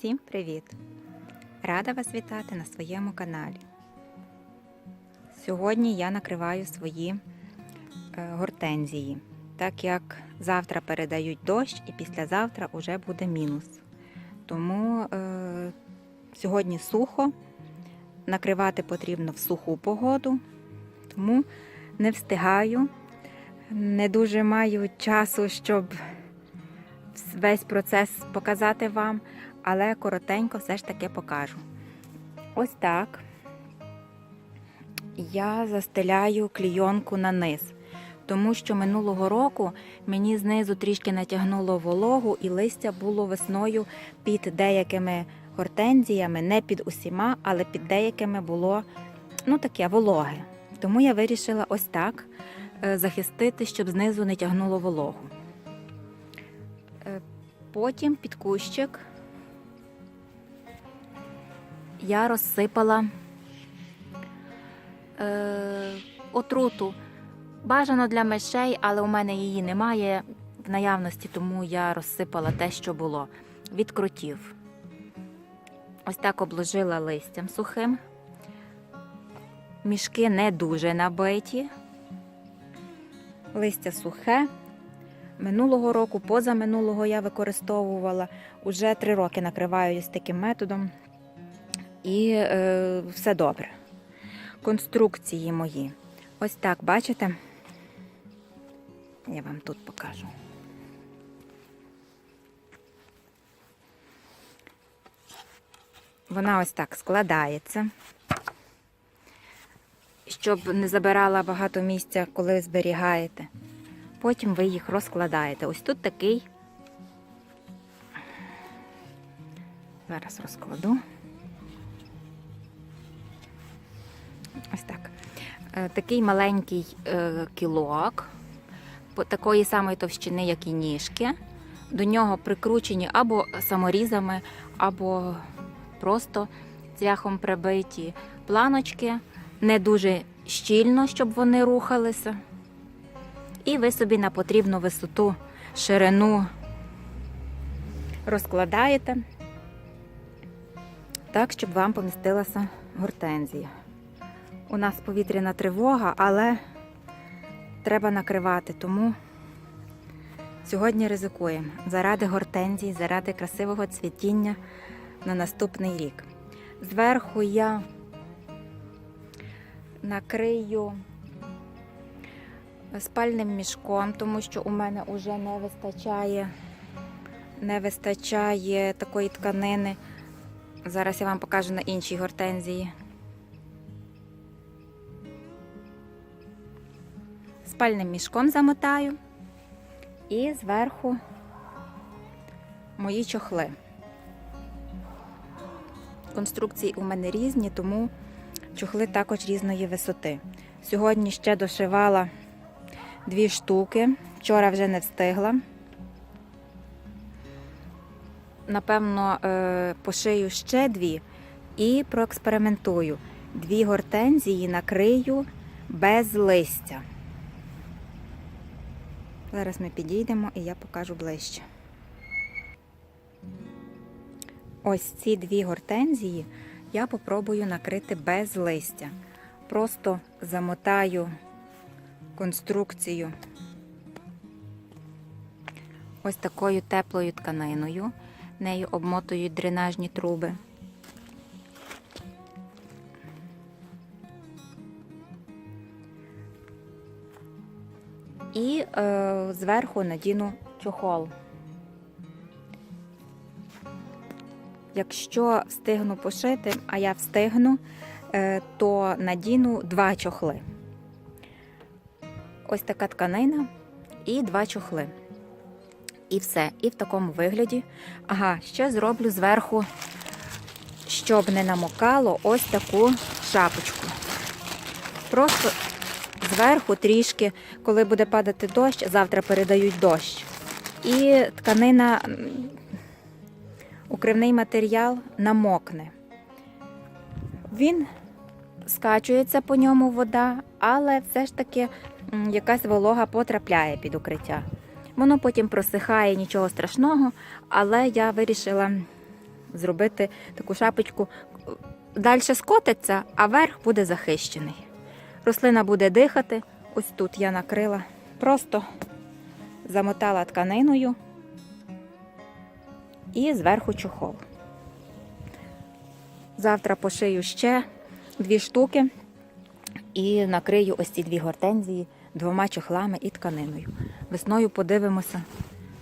Всім привіт! Рада вас вітати на своєму каналі. Сьогодні я накриваю свої е, гортензії, так як завтра передають дощ і післязавтра вже буде мінус. Тому е, сьогодні сухо, накривати потрібно в суху погоду, тому не встигаю, не дуже маю часу, щоб весь процес показати вам, але коротенько все ж таки покажу. Ось так я застеляю клійонку на низ, тому що минулого року мені знизу трішки натягнуло вологу і листя було весною під деякими гортензіями, не під усіма, але під деякими було ну таке вологе. Тому я вирішила ось так е, захистити, щоб знизу не тягнуло вологу. Е, Потім під кущик я розсипала е, отруту. Бажано для мишей, але у мене її немає в наявності, тому я розсипала те, що було від кротів. Ось так обложила листям сухим. Мішки не дуже набиті. Листя сухе. Минулого року, позаминулого я використовувала. Уже три роки накриваю з таким методом. І е, все добре. Конструкції мої. Ось так, бачите? Я вам тут покажу. Вона ось так складається, щоб не забирала багато місця, коли зберігаєте. Потім ви їх розкладаєте. Ось тут такий. Зараз розкладу. Ось так. Е, Такий маленький е, кілок, такої самої товщини, як і ніжки. До нього прикручені або саморізами, або просто цвяхом прибиті планочки, не дуже щільно, щоб вони рухалися. І ви собі на потрібну висоту, ширину розкладаєте так, щоб вам помістилася гортензія. У нас повітряна тривога, але треба накривати, тому сьогодні ризикуємо заради гортензії, заради красивого цвітіння на наступний рік. Зверху я накрию спальним мішком, тому що у мене вже не вистачає, не вистачає такої тканини. Зараз я вам покажу на іншій гортензії. Спальним мішком замотаю і зверху мої чохли. Конструкції у мене різні, тому чохли також різної висоти. Сьогодні ще дошивала дві штуки. Вчора вже не встигла. Напевно, е, пошию ще дві і проекспериментую. Дві гортензії накрию без листя. Зараз ми підійдемо і я покажу ближче. Ось ці дві гортензії я попробую накрити без листя. Просто замотаю конструкцію ось такою теплою тканиною. Нею обмотують дренажні труби. І е, зверху надіну чохол. Якщо встигну пошити, а я встигну, е, то надіну два чохли. Ось така тканина і два чохли. І все. І в такому вигляді. Ага, ще зроблю зверху, щоб не намокало, ось таку шапочку. Просто зверху трішки, коли буде падати дощ, завтра передають дощ. І тканина, укривний матеріал намокне. Він скачується по ньому вода, але все ж таки якась волога потрапляє під укриття. Воно потім просихає, нічого страшного, але я вирішила зробити таку шапочку. Далі скотиться, а верх буде захищений. Рослина буде дихати. Ось тут я накрила, просто замотала тканиною і зверху чохол. Завтра пошию ще дві штуки і накрию ось ці дві гортензії двома чохлами і тканиною. Весною подивимося,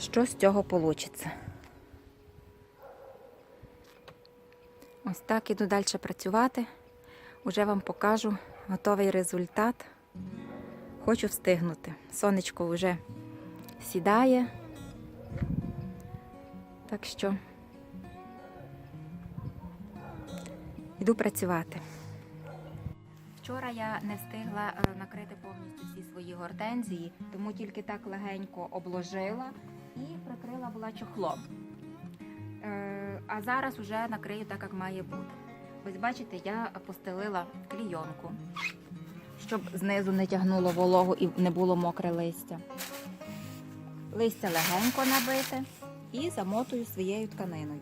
що з цього вийде. Ось так іду далі працювати. Уже вам покажу готовий результат. Хочу встигнути. Сонечко вже сідає. Так що йду працювати. Вчора я не встигла е, накрити повністю всі свої гортензії, тому тільки так легенько обложила і прикрила була чохлом. Е, А зараз вже накрию так, як має бути. Ось бачите, я постелила клійонку, щоб знизу не тягнуло вологу і не було мокре листя. Листя легенько набите і замотую своєю тканиною.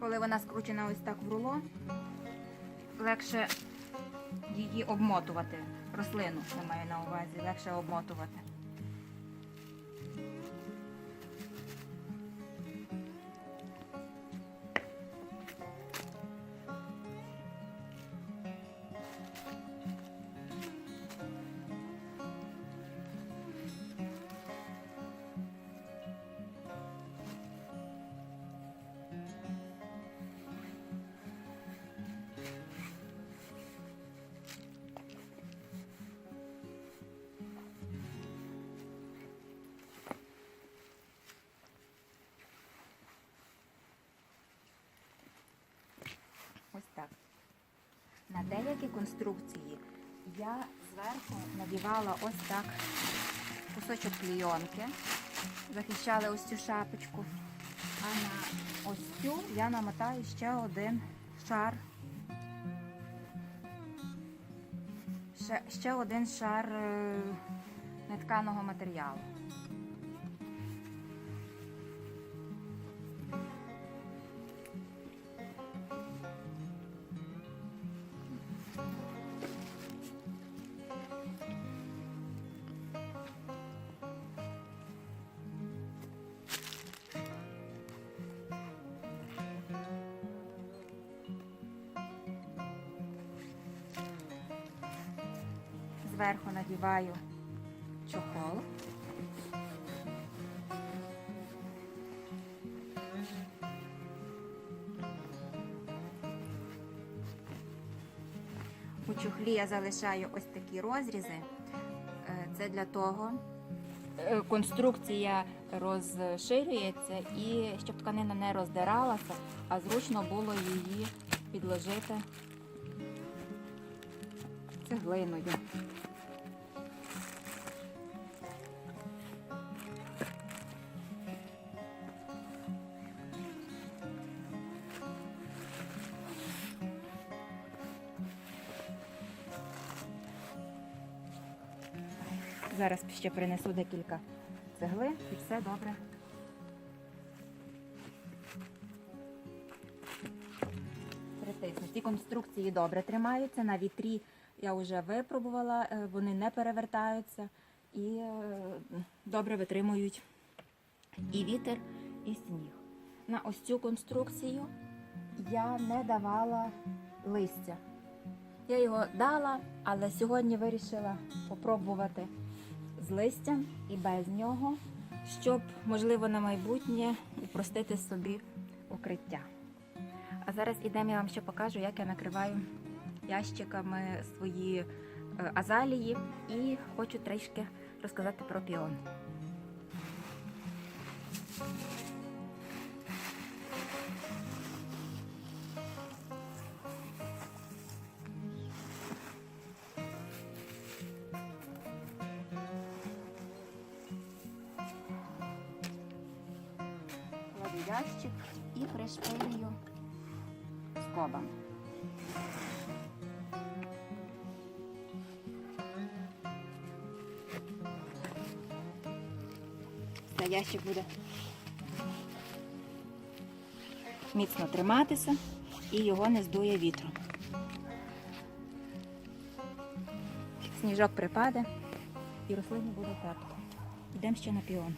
Коли вона скручена ось так в рулон, легше її обмотувати. Рослину я маю на увазі, легше обмотувати. На деякі конструкції я зверху надівала ось так кусочок клійонки, захищали ось цю шапочку. А на ось цю я намотаю ще один шар. Ще, ще один шар е, нетканого матеріалу. Зверху надіваю чохол. У чохлі я залишаю ось такі розрізи. Е, Це для того, е, конструкція розширюється і щоб тканина не роздиралася, а зручно було її підложити цеглиною. Зараз ще принесу декілька цеглин і все добре. Притисну. Ці конструкції добре тримаються. На вітрі я вже випробувала, е, вони не перевертаються і е, добре витримують і вітер, і сніг. На ось цю конструкцію я не давала листя. Я його дала, але сьогодні вирішила попробувати з листям і без нього, щоб, можливо, на майбутнє упростити собі укриття. А зараз ідемо, я вам ще покажу, як я накриваю ящиками свої е, азалії і хочу трішки розказати про піон. Ящик і пришпилюю скобами. Та ящик буде міцно триматися і його не здує вітром. Сніжок припаде і рослині буде тепло. Йдемо ще на піон.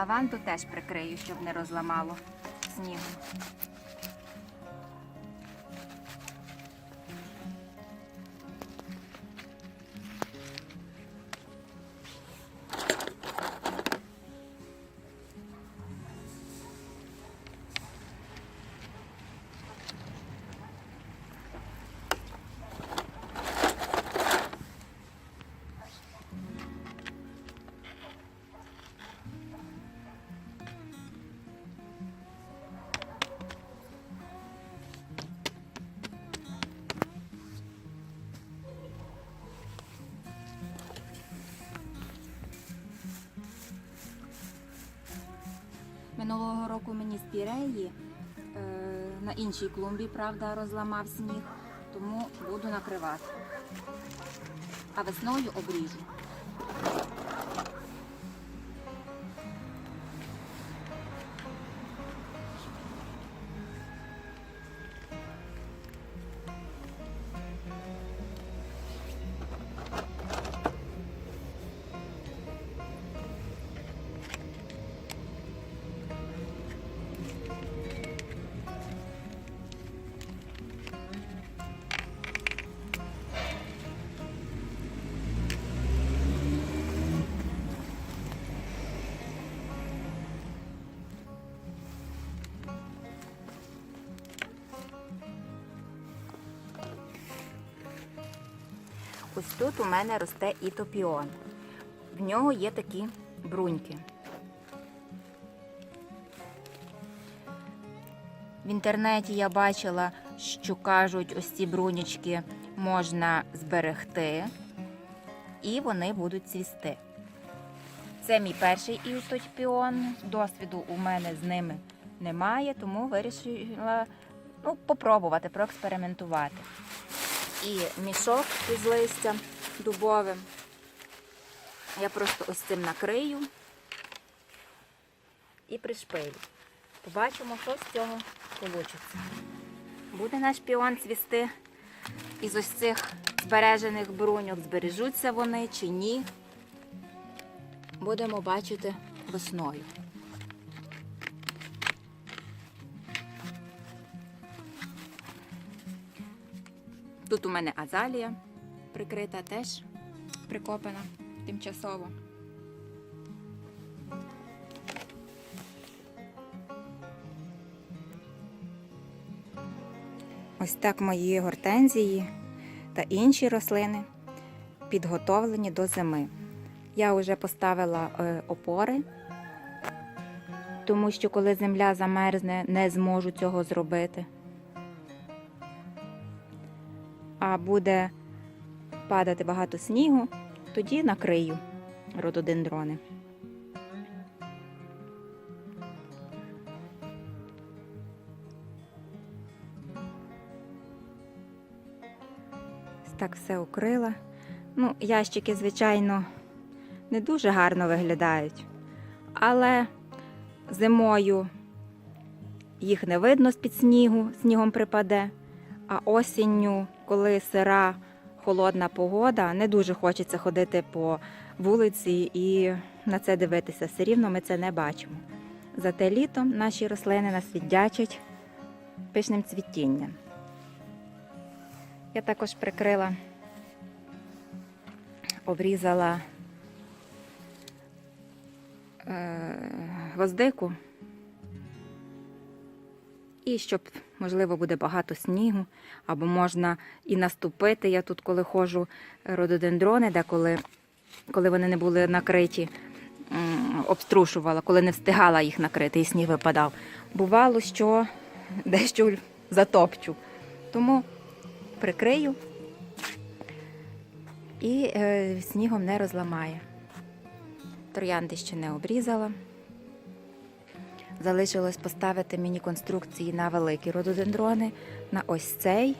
Лаванду теж прикрию, щоб не розламало снігом. Року піреї е, на іншій клумбі, правда, розламав сніг, тому буду накривати. А весною обріжу. Ось тут у мене росте ітопіон. В нього є такі бруньки. В інтернеті я бачила, що кажуть, ось ці брунічки можна зберегти, і вони будуть цвісти. Це мій перший ітопіон. Досвіду у мене з ними немає, тому вирішила ну, попробувати, проекспериментувати і мішок із листям дубовим. Я просто ось цим накрию і пришпилю. Побачимо, що з цього вийде. Буде наш піон цвісти із ось цих збережених бруньок, збережуться вони чи ні. Будемо бачити весною. Тут у мене азалія прикрита, теж прикопана тимчасово. Ось так мої гортензії та інші рослини підготовлені до зими. Я вже поставила е, опори, тому що коли земля замерзне, не зможу цього зробити. А буде падати багато снігу, тоді накрию рододендрони. Так все укрила. Ну, ящики, звичайно, не дуже гарно виглядають, але зимою їх не видно з-під снігу, снігом припаде, а осінню коли сира холодна погода, не дуже хочеться ходити по вулиці і на це дивитися. Все рівно ми це не бачимо. Зате літом наші рослини нас віддячать пишним цвітінням. Я також прикрила, обрізала е, гвоздику. І щоб, можливо, буде багато снігу, або можна і наступити. Я тут, коли ходжу рододендрони, де коли, коли вони не були накриті, обструшувала, коли не встигала їх накрити, і сніг випадав. Бувало, що дещо затопчу. Тому прикрию і е, снігом не розламає. Троянди ще не обрізала. Залишилось поставити міні-конструкції на великі рододендрони, на ось цей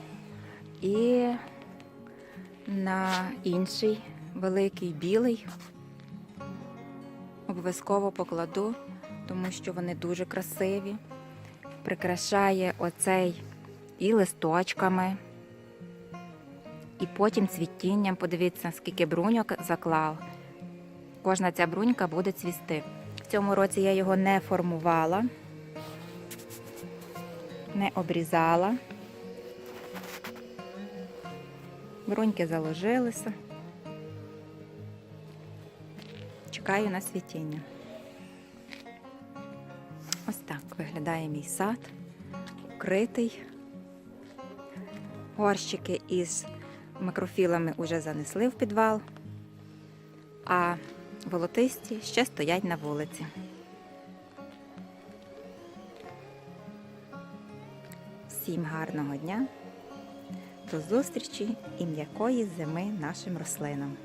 і на інший великий білий. Обов'язково покладу, тому що вони дуже красиві. Прикрашає оцей і листочками, і потім цвітінням. Подивіться, скільки бруньок заклав. Кожна ця брунька буде цвісти. Цьому році я його не формувала, не обрізала. Бруньки заложилися. Чекаю на світіння. Ось так виглядає мій сад, укритий. Горщики із макрофілами вже занесли в підвал, а волотисті ще стоять на вулиці. Всім гарного дня, до зустрічі і м'якої зими нашим рослинам.